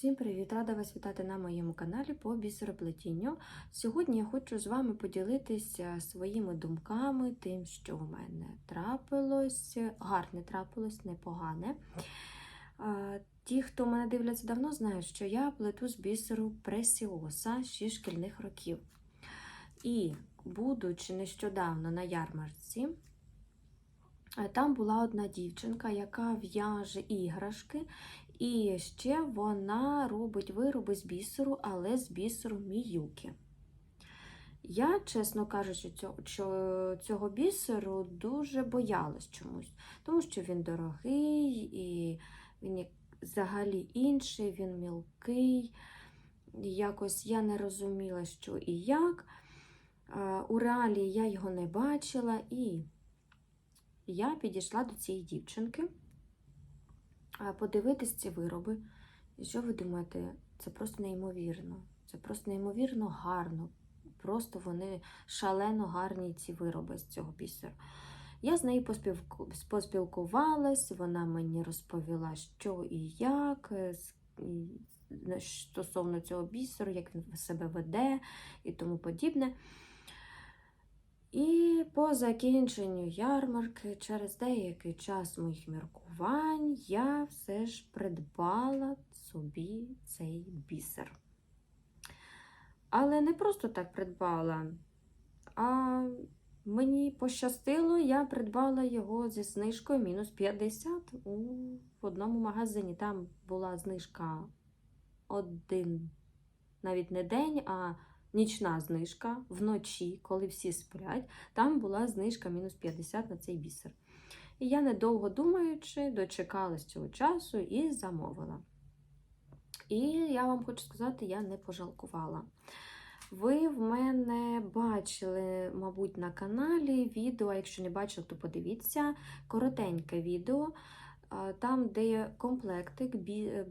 Всім привіт! Рада вас вітати на моєму каналі по бісероплетінню. Сьогодні я хочу з вами поділитися своїми думками, тим, що в мене трапилось, гарне трапилось, непогане. Ті, хто мене дивляться давно, знають, що я плету з бісеру пресіоса ще шкільних років. І, будучи нещодавно на ярмарці, е, там була одна дівчинка, яка в'яже іграшки, і ще вона робить вироби з бісеру, але з бісеру міюки. Я, чесно кажучи, цього, бісеру дуже боялась чомусь, тому що він дорогий, і він взагалі інший, він мілкий. Якось я не розуміла, що і як. У реалі я його не бачила, і я підійшла до цієї дівчинки подивитись ці вироби. І що ви думаєте? Це просто неймовірно. Це просто неймовірно гарно. Просто вони шалено гарні, ці вироби з цього бісеру. Я з нею поспілкувалась, вона мені розповіла, що і як стосовно цього бісеру, як він себе веде і тому подібне. І по закінченню ярмарки, через деякий час моїх міркувань, я все ж придбала собі цей бісер. Але не просто так придбала, а мені пощастило, я придбала його зі знижкою мінус 50 у одному магазині. Там була знижка один, навіть не день, а нічна знижка вночі, коли всі сплять, там була знижка мінус 50 на цей бісер. І я, недовго думаючи, дочекалась цього часу і замовила. І я вам хочу сказати, я не пожалкувала. Ви в мене бачили, мабуть, на каналі відео, а якщо не бачили, то подивіться коротеньке відео, там, де є комплектик,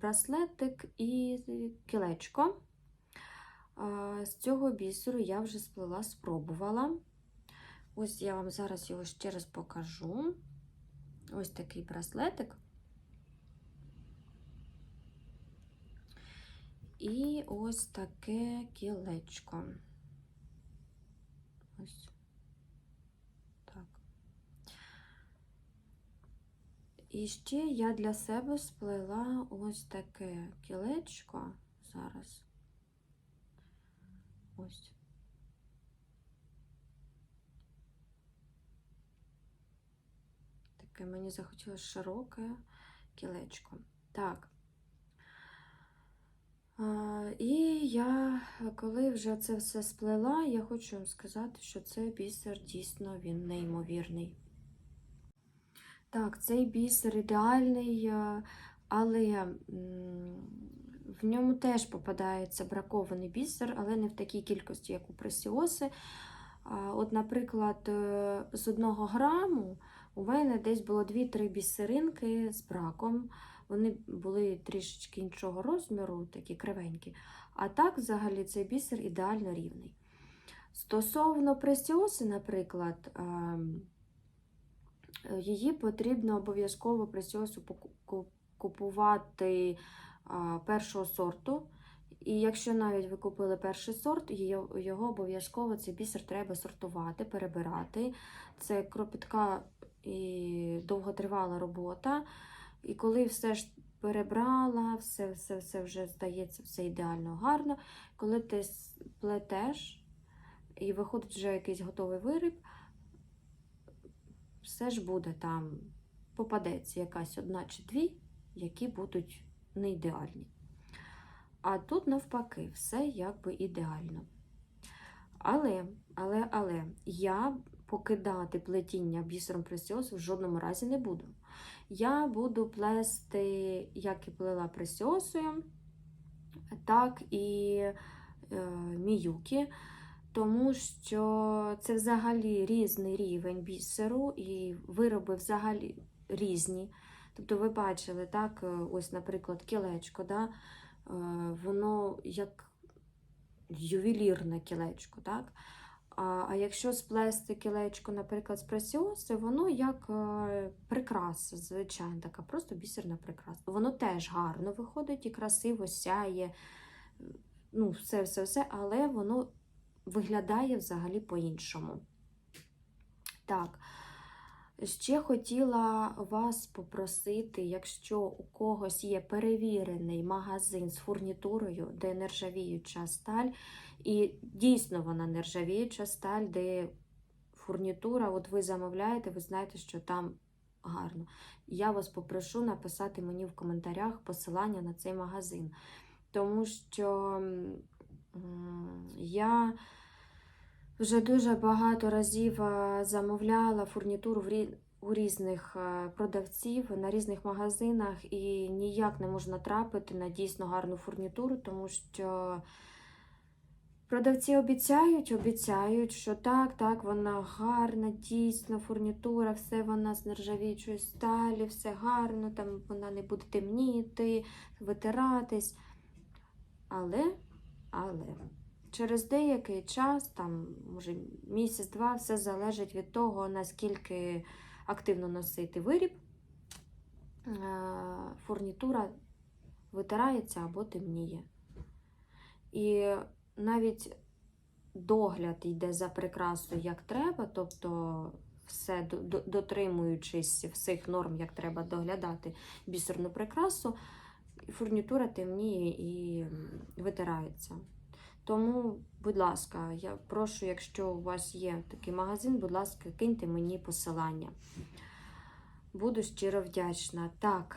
браслетик і кілечко. З цього бісеру я вже сплела, спробувала. Ось я вам зараз його ще раз покажу. Ось такий браслетик. І ось таке кілечко. Ось так. І ще я для себе сплела ось таке кілечко зараз. Ось. Таке мені захотілося широке кілечко. Так. І я, коли вже це все сплела, я хочу вам сказати, що цей бісер дійсно він неймовірний. Так, цей бісер ідеальний, але в ньому теж попадається бракований бісер, але не в такій кількості, як у пресіоси. От, наприклад, е, з одного граму у мене десь було 2-3 бісеринки з браком. Вони були трішечки іншого розміру, такі кривенькі. А так, взагалі, цей бісер ідеально рівний. Стосовно пресіоси, наприклад, ем, її потрібно обов'язково пресіосу купувати першого сорту. І якщо навіть ви купили перший сорт, його обов'язково цей бісер треба сортувати, перебирати. Це кропітка і довготривала робота. І коли все ж перебрала, все все, все вже здається, все ідеально гарно. Коли ти плетеш і виходить вже якийсь готовий виріб, все ж буде там, попадеться якась одна чи дві, які будуть не ідеальні. А тут, навпаки, все якби ідеально. Але, але, але, я покидати плетіння бісером пресіосу в жодному разі не буду. Я буду плести, як і плела пресіосою, так і е, міюки, тому що це взагалі різний рівень бісеру, і вироби взагалі різні. Тобто, ви бачили, так, е, ось, наприклад, кілечко, да, е, воно як ювелірне кілечко, так? А, а якщо сплести кілечко, наприклад, з пресіоси, воно як е, прикраса, звичайно, така просто бісерна прикраса. Воно теж гарно виходить і красиво сяє, ну, все, все, все, але воно виглядає взагалі по-іншому. Так. Ще хотіла вас попросити, якщо у когось є перевірений магазин з фурнітурою, де нержавіюча сталь, і дійсно вона нержавіюча сталь, де фурнітура, от ви замовляєте, ви знаєте, що там гарно. Я вас попрошу написати мені в коментарях посилання на цей магазин. Тому що я вже дуже багато разів е, замовляла фурнітуру у різних е, продавців на різних магазинах і ніяк не можна трапити на дійсно гарну фурнітуру, тому що продавці обіцяють, обіцяють, що так, так, вона гарна, дійсно, фурнітура, все вона з нержавіючої сталі, все гарно, там вона не буде темніти, витиратись. Але, але. Через деякий час, там, може, місяць-два, все залежить від того, наскільки активно носити виріб, е, фурнітура витирається або темніє. І навіть догляд йде за прикрасою як треба, тобто все до- до- дотримуючись всіх норм, як треба доглядати бісерну прикрасу, фурнітура темніє і витирається. Тому, будь ласка, я прошу, якщо у вас є такий магазин, будь ласка, киньте мені посилання. Буду щиро вдячна. Так,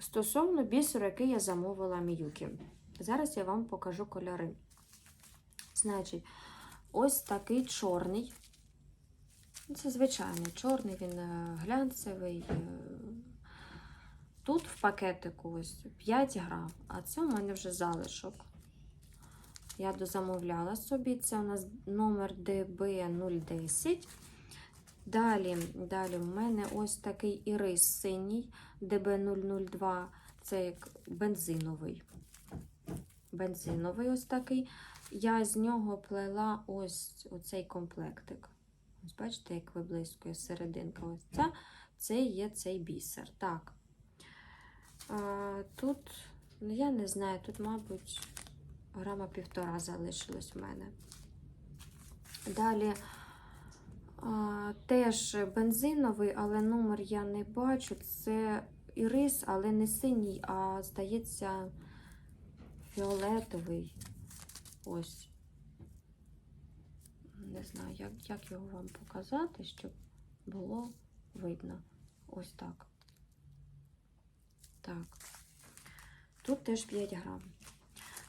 стосовно бісеру, який я замовила Міюкі. Зараз я вам покажу кольори. Значить, ось такий чорний. Це звичайний чорний, він е, глянцевий. Тут в пакетику ось 5 грам, а це у мене вже залишок. Я дозамовляла собі, це у нас номер DB010. Далі, далі в мене ось такий ірис синій DB002, це як бензиновий. Бензиновий ось такий. Я з нього плела ось оцей комплектик. Ось бачите, як виблискує серединка. Ось ця, це є цей бісер. Так. Тут, ну я не знаю, тут, мабуть, грама півтора залишилось в мене. Далі а, теж бензиновий, але номер я не бачу. Це ірис, але не синій, а здається, фіолетовий. Ось. Не знаю, як, як його вам показати, щоб було видно. Ось так. Так. Тут теж 5 грам.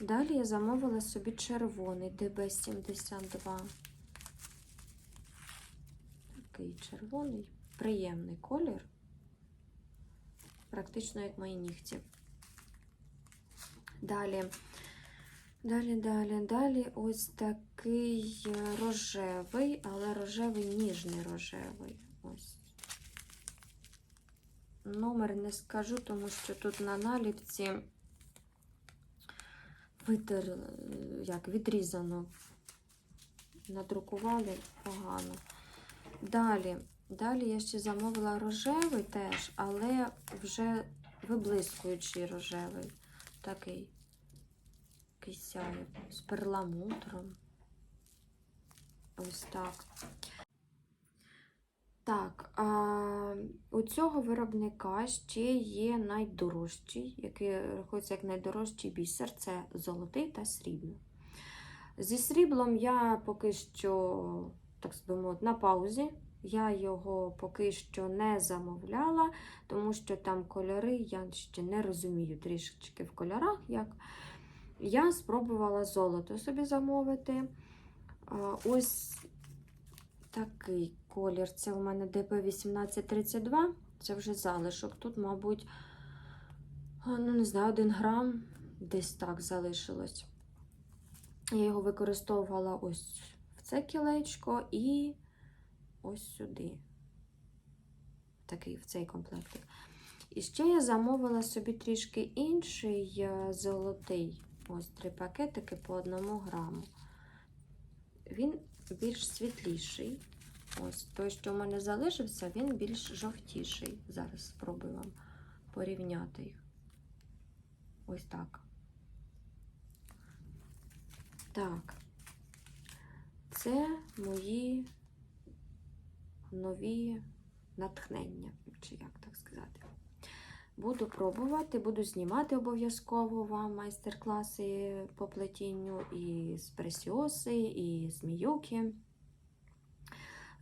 Далі я замовила собі червоний ДБ-72. Такий червоний, приємний колір. Практично як мої нігті. Далі, далі, далі, далі ось такий рожевий, але рожевий, ніжний рожевий. Ось. Номер не скажу, тому що тут на наліпці витер, як відрізано, надрукували погано. Далі, далі я ще замовила рожевий теж, але вже виблискуючий рожевий. Такий який сяє з перламутром. Ось так. Так, а у цього виробника ще є найдорожчий, який рахується як найдорожчий бісер це золотий та срібний. Зі сріблом я поки що, так би на паузі. Я його поки що не замовляла, тому що там кольори я ще не розумію трішечки в кольорах. як. Я спробувала золото собі замовити. Ось такий колір. Це у мене ДП1832. Це вже залишок. Тут, мабуть, ну не знаю, один грам десь так залишилось. Я його використовувала ось в це кілечко і ось сюди. Такий в цей комплектик. І ще я замовила собі трішки інший е, золотий. Ось три пакетики по одному граму. він більш світліший. Ось той, що в мене залишився, він більш жовтіший. Зараз спробую вам порівняти їх. Ось так. Так. Це мої нові натхнення, чи як так сказати. Буду пробувати, буду знімати обов'язково вам майстер-класи по плетінню і з пресіоси, і з міюки.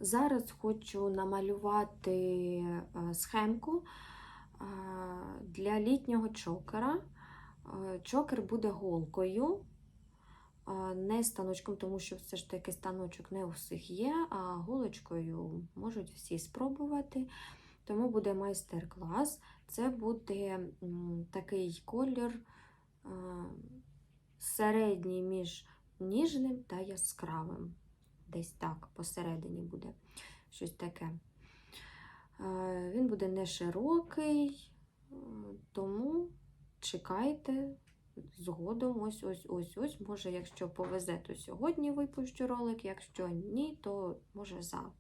Зараз хочу намалювати е, схемку е, для літнього чокера. Е, Чокер буде голкою, не станочком, тому що все ж таки станочок не у всіх є, а голочкою можуть всі спробувати. Тому буде майстер-клас. Це буде такий колір середній між ніжним та яскравим. Десь так, посередині буде щось таке. Він буде не широкий, тому чекайте згодом. Ось ось ось ось. Може, якщо повезе, то сьогодні випущу ролик, якщо ні, то може завтра.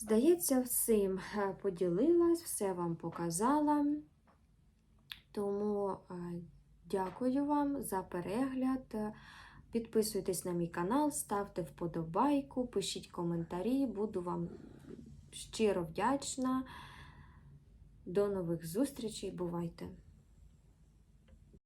Здається, всім е, поділилась, все вам показала. Тому е, дякую вам за перегляд. Підписуйтесь на мій канал, ставте вподобайку, пишіть коментарі, буду вам щиро вдячна. До нових зустрічей, бувайте!